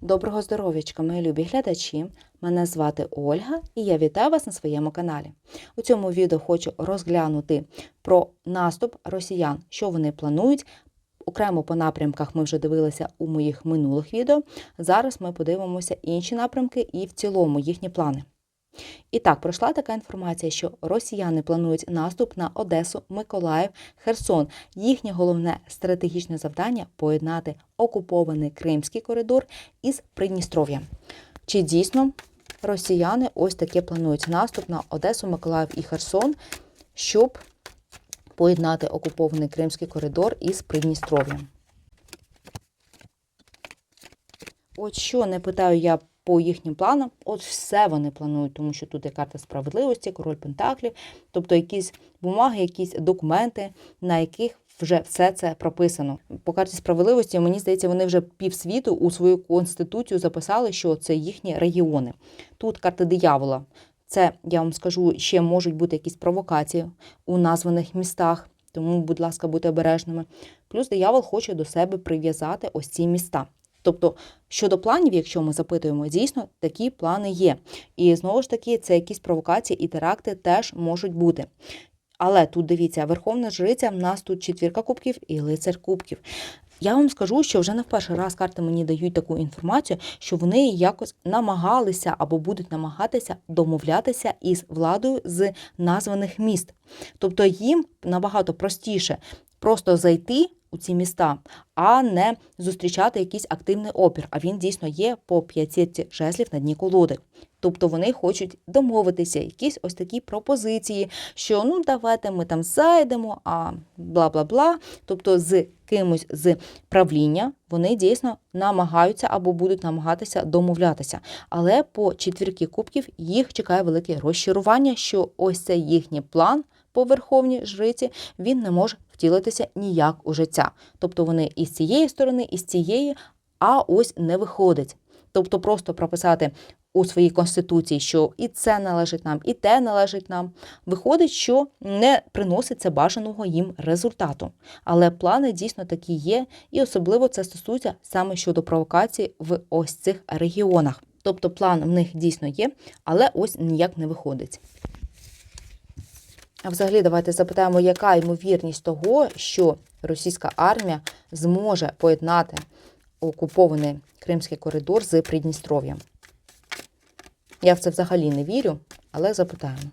Доброго здоров'ячка, мої любі глядачі! Мене звати Ольга і я вітаю вас на своєму каналі. У цьому відео хочу розглянути про наступ росіян, що вони планують. Окремо по напрямках ми вже дивилися у моїх минулих відео. Зараз ми подивимося інші напрямки і в цілому їхні плани. І так, пройшла така інформація, що росіяни планують наступ на Одесу, Миколаїв, Херсон. Їхнє головне стратегічне завдання поєднати окупований Кримський коридор із Придністров'ям. Чи дійсно росіяни ось таке планують наступ на Одесу, Миколаїв і Херсон, щоб поєднати окупований Кримський коридор із Придністров'ям? От що не питаю я по їхнім планам, от все вони планують, тому що тут є карта справедливості, король Пентаклів, тобто якісь бумаги, якісь документи, на яких вже все це прописано. По карті справедливості, мені здається, вони вже півсвіту у свою конституцію записали, що це їхні регіони. Тут карта диявола. Це я вам скажу, ще можуть бути якісь провокації у названих містах. Тому, будь ласка, будьте обережними. Плюс диявол хоче до себе прив'язати ось ці міста. Тобто, щодо планів, якщо ми запитуємо, дійсно такі плани є. І знову ж таки, це якісь провокації і теракти теж можуть бути. Але тут дивіться, верховна жриця, в нас тут четвірка кубків і лицар кубків. Я вам скажу, що вже не в перший раз карти мені дають таку інформацію, що вони якось намагалися або будуть намагатися домовлятися із владою з названих міст. Тобто їм набагато простіше просто зайти у ці міста, а не зустрічати якийсь активний опір. А він дійсно є по п'ятірці жезлів на дні колоди. Тобто вони хочуть домовитися, якісь ось такі пропозиції, що ну давайте ми там зайдемо, а бла бла бла. Тобто, з кимось з правління вони дійсно намагаються або будуть намагатися домовлятися. Але по четвірки кубків їх чекає велике розчарування, що ось цей їхній план по верховній жриці він не може втілитися ніяк у життя. Тобто вони і з цієї сторони, і з цієї, а ось не виходить. Тобто просто прописати у своїй конституції, що і це належить нам, і те належить нам. Виходить, що не приноситься бажаного їм результату. Але плани дійсно такі є, і особливо це стосується саме щодо провокації в ось цих регіонах. Тобто план в них дійсно є, але ось ніяк не виходить. А взагалі, давайте запитаємо, яка ймовірність того, що російська армія зможе поєднати окупований Кримський коридор з Придністров'ям. Я в це взагалі не вірю, але запитаємо.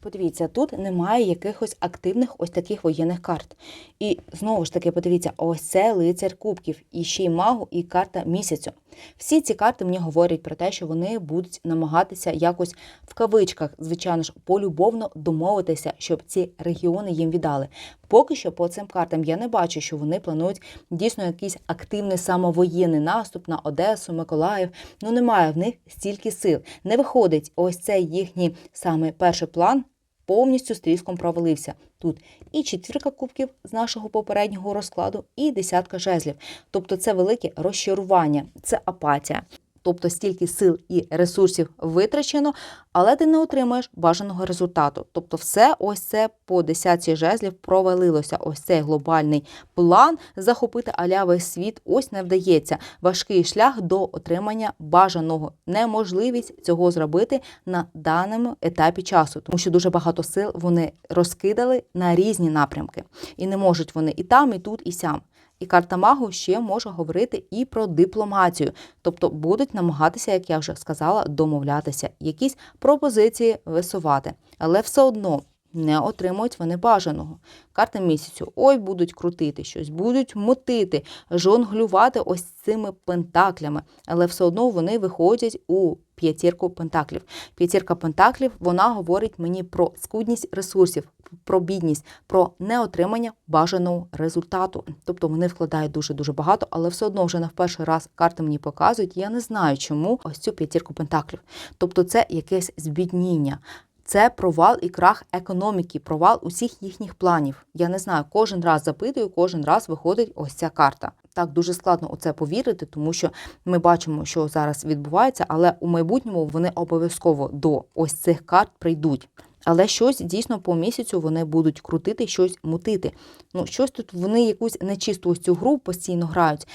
Подивіться, тут немає якихось активних ось таких воєнних карт. І знову ж таки, подивіться, ось це лицар кубків, і ще й магу, і карта місяцю. Всі ці карти мені говорять про те, що вони будуть намагатися якось в кавичках, звичайно ж, полюбовно домовитися, щоб ці регіони їм віддали. Поки що по цим картам я не бачу, що вони планують дійсно якийсь активний самовоєнний наступ на Одесу, Миколаїв. Ну немає в них стільки сил. Не виходить ось цей їхній саме перший план. Повністю стріском провалився. Тут і четвірка кубків з нашого попереднього розкладу, і десятка жезлів. Тобто це велике розчарування, це апатія. Тобто стільки сил і ресурсів витрачено, але ти не отримаєш бажаного результату. Тобто, все ось це по десятці жезлів провалилося. Ось цей глобальний план захопити алявий світ ось не вдається. Важкий шлях до отримання бажаного, неможливість цього зробити на даному етапі часу, тому що дуже багато сил вони розкидали на різні напрямки, і не можуть вони і там, і тут, і сям. І карта магу ще може говорити і про дипломатію, тобто будуть намагатися, як я вже сказала, домовлятися, якісь пропозиції висувати, але все одно не отримують вони бажаного. Карта місяцю, ой, будуть крутити щось, будуть мотити, жонглювати ось цими пентаклями, але все одно вони виходять у п'ятірку пентаклів. П'ятірка пентаклів вона говорить мені про скудність ресурсів, про бідність, про неотримання бажаного результату. Тобто вони вкладають дуже дуже багато, але все одно вже в перший раз карти мені показують. Я не знаю, чому ось цю п'ятірку пентаклів. Тобто, це якесь збідніння. Це провал і крах економіки, провал усіх їхніх планів. Я не знаю, кожен раз запитую, кожен раз виходить ось ця карта. Так дуже складно у це повірити, тому що ми бачимо, що зараз відбувається, але у майбутньому вони обов'язково до ось цих карт прийдуть. Але щось дійсно по місяцю вони будуть крутити, щось мутити. Ну, щось тут вони якусь нечисту ось цю гру постійно грають,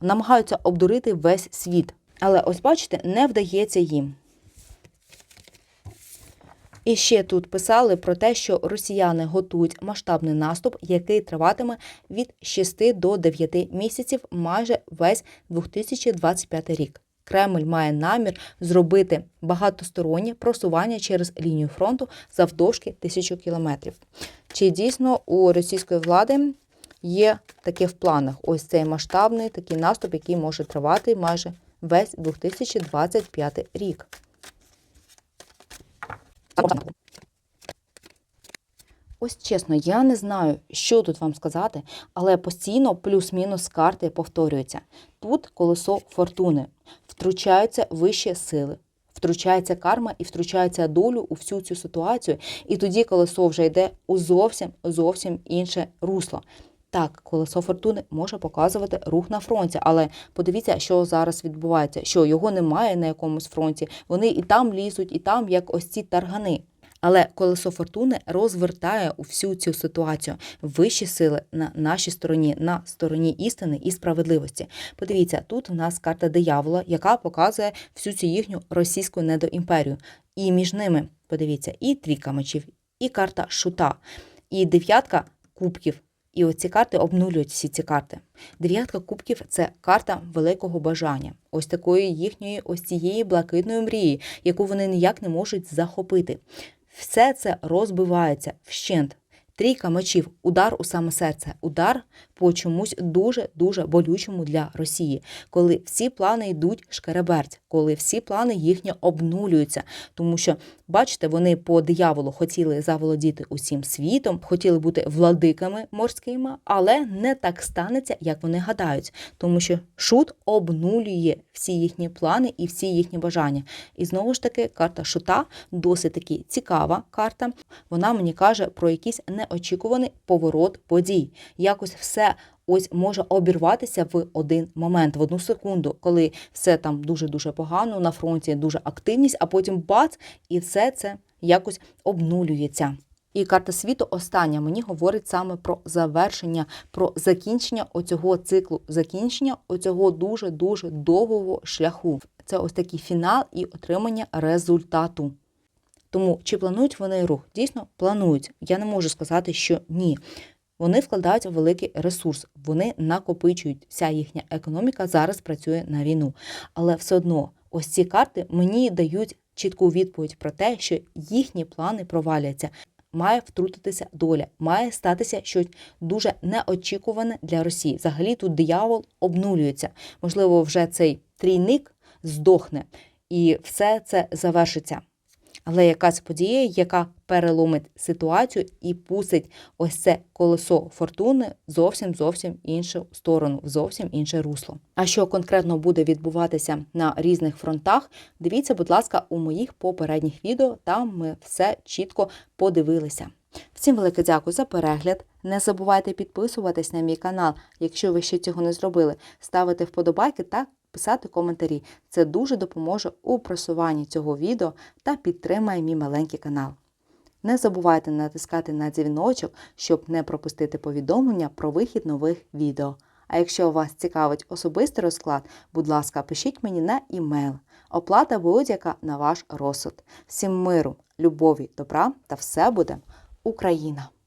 намагаються обдурити весь світ. Але ось бачите, не вдається їм. І ще тут писали про те, що росіяни готують масштабний наступ, який триватиме від 6 до 9 місяців майже весь 2025 рік. Кремль має намір зробити багатостороннє просування через лінію фронту завдовжки тисячу кілометрів. Чи дійсно у російської влади є таке в планах? Ось цей масштабний такий наступ, який може тривати майже весь 2025 рік. Ось чесно, я не знаю, що тут вам сказати, але постійно плюс-мінус карти повторюються. Тут колесо фортуни, втручаються вищі сили, втручається карма і втручається долю у всю цю ситуацію. І тоді колесо вже йде у зовсім зовсім інше русло. Так, колесо фортуни може показувати рух на фронті, але подивіться, що зараз відбувається, що його немає на якомусь фронті. Вони і там лізуть, і там, як ось ці таргани. Але колесо фортуни розвертає у всю цю ситуацію вищі сили на нашій стороні, на стороні істини і справедливості. Подивіться, тут у нас карта диявола, яка показує всю цю їхню російську недоімперію. І між ними, подивіться, і трійка мечів, і карта шута, і дев'ятка кубків. І оці карти обнулюють всі ці карти. Дев'ятка кубків це карта великого бажання, ось такої їхньої, ось цієї блакитної мрії, яку вони ніяк не можуть захопити. Все це розбивається вщент. Трійка мечів, удар у саме серце, удар по чомусь дуже дуже болючому для Росії, коли всі плани йдуть шкереберть, коли всі плани їхні обнулюються. Тому що, бачите, вони по дияволу хотіли заволодіти усім світом, хотіли бути владиками морськими, але не так станеться, як вони гадають, тому що шут обнулює всі їхні плани і всі їхні бажання. І знову ж таки, карта шута досить таки цікава карта. Вона мені каже про якийсь неочікуваний поворот подій. Якось все ось може обірватися в один момент, в одну секунду, коли все там дуже дуже погано на фронті, дуже активність, а потім бац, і все це якось обнулюється. І карта світу остання мені говорить саме про завершення, про закінчення оцього циклу, закінчення оцього дуже дуже довгого шляху. Це ось такий фінал і отримання результату. Тому чи планують вони рух? Дійсно планують. Я не можу сказати, що ні. Вони вкладають великий ресурс, вони накопичують. Вся їхня економіка зараз працює на війну. Але все одно, ось ці карти мені дають чітку відповідь про те, що їхні плани проваляться. Має втрутитися доля, має статися щось дуже неочікуване для Росії. Взагалі тут диявол обнулюється. Можливо, вже цей трійник здохне, і все це завершиться. Але якась подія, яка переломить ситуацію і пустить ось це колесо фортуни зовсім зовсім іншу сторону, в зовсім інше русло. А що конкретно буде відбуватися на різних фронтах? Дивіться, будь ласка, у моїх попередніх відео. Там ми все чітко подивилися. Всім велике дякую за перегляд. Не забувайте підписуватись на мій канал, якщо ви ще цього не зробили, ставити вподобайки та писати коментарі. Це дуже допоможе у просуванні цього відео та підтримає мій маленький канал. Не забувайте натискати на дзвіночок, щоб не пропустити повідомлення про вихід нових відео. А якщо вас цікавить особистий розклад, будь ласка, пишіть мені на імейл. Оплата будь-яка на ваш розсуд. Всім миру, любові, добра та все буде Україна!